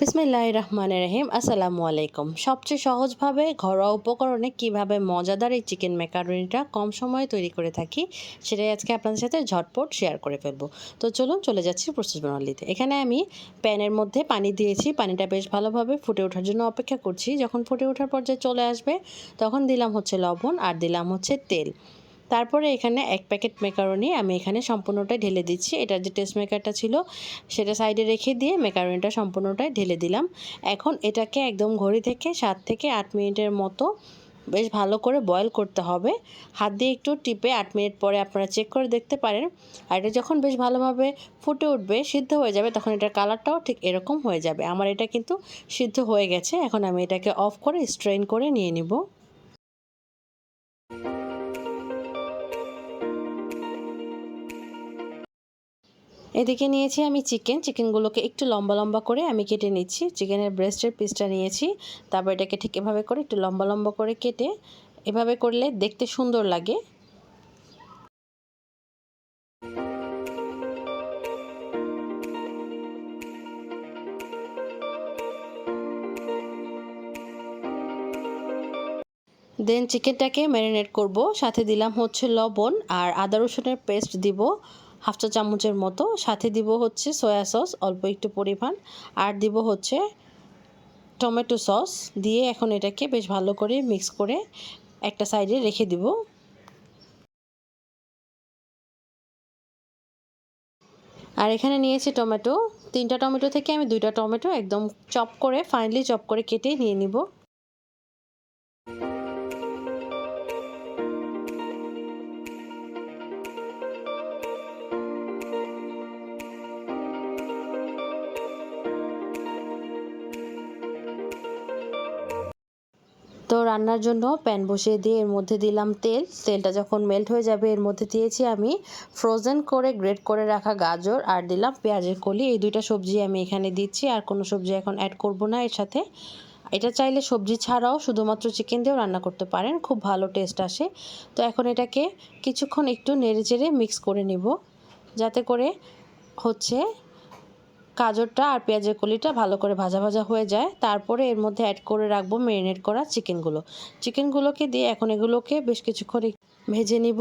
বিসমিল্লাহ রহমান রহিম আসসালামু আলাইকুম। সবচেয়ে সহজভাবে ঘরোয়া উপকরণে কীভাবে মজাদার এই চিকেন ম্যাকারনিটা কম সময়ে তৈরি করে থাকি, সেটাই আজকে আপনাদের সাথে ঝটপট শেয়ার করে ফেলব। তো চলুন চলে যাচ্ছি প্রস্তুত প্রণালীতে। এখানে আমি প্যানের মধ্যে পানি দিয়েছি। পানিটা বেশ ভালোভাবে ফুটে ওঠার জন্য অপেক্ষা করছি। যখন ফুটে ওঠার পর্যায়ে চলে আসবে, তখন দিলাম হচ্ছে লবণ আর দিলাম হচ্ছে তেল। তারপরে এখানে এক প্যাকেট মেকারনি আমি এখানে সম্পূর্ণটাই ঢেলে দিচ্ছি। এটার যে টেস্ট মেকারটা ছিল, সেটা সাইডে রেখে দিয়ে মেকারনিটা সম্পূর্ণটাই ঢেলে দিলাম। এখন এটাকে একদম ঘড়ি থেকে সাত থেকে আট মিনিটের মতো বেশ ভালো করে বয়েল করতে হবে। হাত দিয়ে একটু টিপে আট মিনিট পরে আপনারা চেক করে দেখতে পারেন। আর এটা যখন বেশ ভালোভাবে ফুটে উঠবে, সিদ্ধ হয়ে যাবে, তখন এটার কালারটাও ঠিক এরকম হয়ে যাবে। আমার এটা কিন্তু সিদ্ধ হয়ে গেছে। এখন আমি এটাকে অফ করে স্ট্রেন করে নিয়ে নিব। এদিকে নিয়েছি আমি চিকেন। চিকেনগুলোকে একটু লম্বা লম্বা করে আমি কেটে নিচ্ছি। চিকেনের ব্রেস্টের পিসটা নিয়েছি। তারপর এটাকে ঠিক এভাবে করে একটু লম্বা লম্বা করে কেটে এভাবে করলে দেখতে সুন্দর লাগে। দেন চিকেনটাকে ম্যারিনেট করব। সাথে দিলাম হচ্ছে লবণ আর আদা রসুনের পেস্ট দিব। হাফ চা চামচের মতো। সাথে দিব হচ্ছে সয়া সস, অল্প একটু পরিমাণ। আর দিব হচ্ছে টমেটো সস। দিয়ে এখন এটাকে বেশ ভালো করে মিক্স করে একটা সাইডে রেখে দিব। আর এখানে নিয়েছি টমেটো। তিনটা টমেটো থেকে আমি দুইটা টমেটো একদম চপ করে ফাইনালি চপ করে কেটে নিয়ে নিব। তো রান্নার জন্য প্যান বসিয়ে দিয়ে এর মধ্যে দিলাম তেল। তেলটা যখন মেল্ট হয়ে যাবে, এর মধ্যে দিয়েছি আমি ফ্রোজেন করে গ্রেট করে রাখা গাজর আর দিলাম পেঁয়াজের কলি। এই দুইটা সবজি আমি এখানে দিচ্ছি, আর কোনো সবজি এখন অ্যাড করব না এর সাথে। এটা চাইলে সবজি ছাড়াও শুধুমাত্র চিকেন দিয়েও রান্না করতে পারেন, খুব ভালো টেস্ট আসে। তো এখন এটাকে কিছুক্ষণ একটু নেড়ে চেড়ে মিক্স করে নিব, যাতে করে হচ্ছে গাজরটা আর পেঁয়াজের কলিটা ভালো করে ভাজা ভাজা হয়ে যায়। তারপরে এর মধ্যে অ্যাড করে রাখব ম্যারিনেট করা চিকেনগুলো চিকেনগুলোকে দিয়ে এখন এগুলোকে বেশ কিছুক্ষণ ভেজে নিব।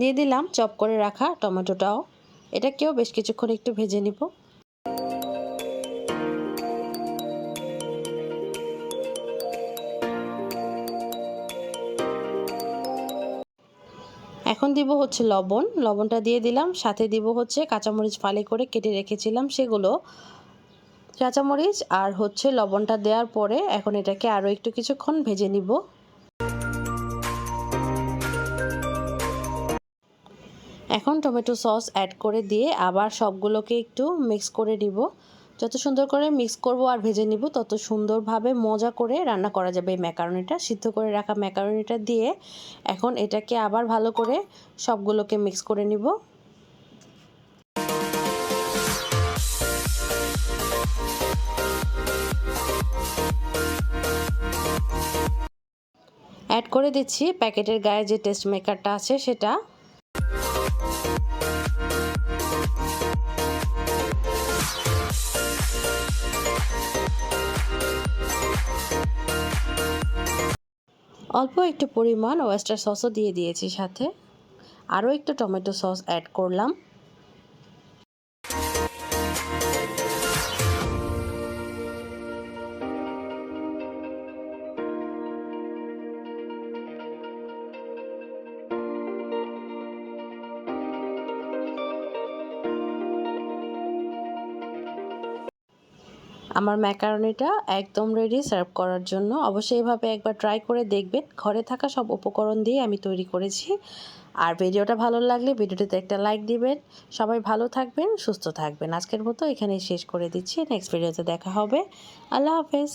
দিয়ে দিলাম, চপ করে রাখা টমেটোটাও। এটাকেও বেশ কিছুক্ষণ একটু ভেজে নিব। এখন দিব হচ্ছে লবণ। লবণটা দিয়ে দিলাম। সাথে দিব হচ্ছে কাঁচামরিচ ফালি করে কেটে রেখেছিলাম সেগুলো। কাঁচামরিচ আর হচ্ছে লবণটা দেওয়ার পরে এখন এটাকে আরও একটু কিছুক্ষণ ভেজে নিব। এখন টমেটো সস অ্যাড করে দিয়ে আবার সবগুলোকে একটু মিক্স করে নিব। যত সুন্দর করে মিক্স করব আর ভেজে নিব, তত সুন্দরভাবে মজা করে রান্না করা যাবে এই ম্যাকারনিটা সিদ্ধ করে রাখা ম্যাকারনিটা দিয়ে এখন এটাকে আবার ভালো করে সবগুলোকে মিক্স করে নিব। অ্যাড করে দিচ্ছি প্যাকেটের গায়ে যে টেস্ট মেকারটা আছে সেটা। অল্প একটু পরিমাণ ওয়েস্টার সসও দিয়ে দিয়েছি সাথে। আরও একটু টমেটো সস অ্যাড করলাম। আমার ম্যাকারনিটা একদম রেডি সার্ভ করার জন্য। অবশ্যই এভাবে একবার ট্রাই করে দেখবেন। ঘরে থাকা সব উপকরণ দিয়ে আমি তৈরি করেছি। আর ভিডিওটা ভালো লাগলে ভিডিওটিতে একটা লাইক দিবেন। সবাই ভালো থাকবেন, সুস্থ থাকবেন। আজকের মতো এখানেই শেষ করে দিচ্ছি। নেক্সট ভিডিওতে দেখা হবে। আল্লাহ হাফেজ।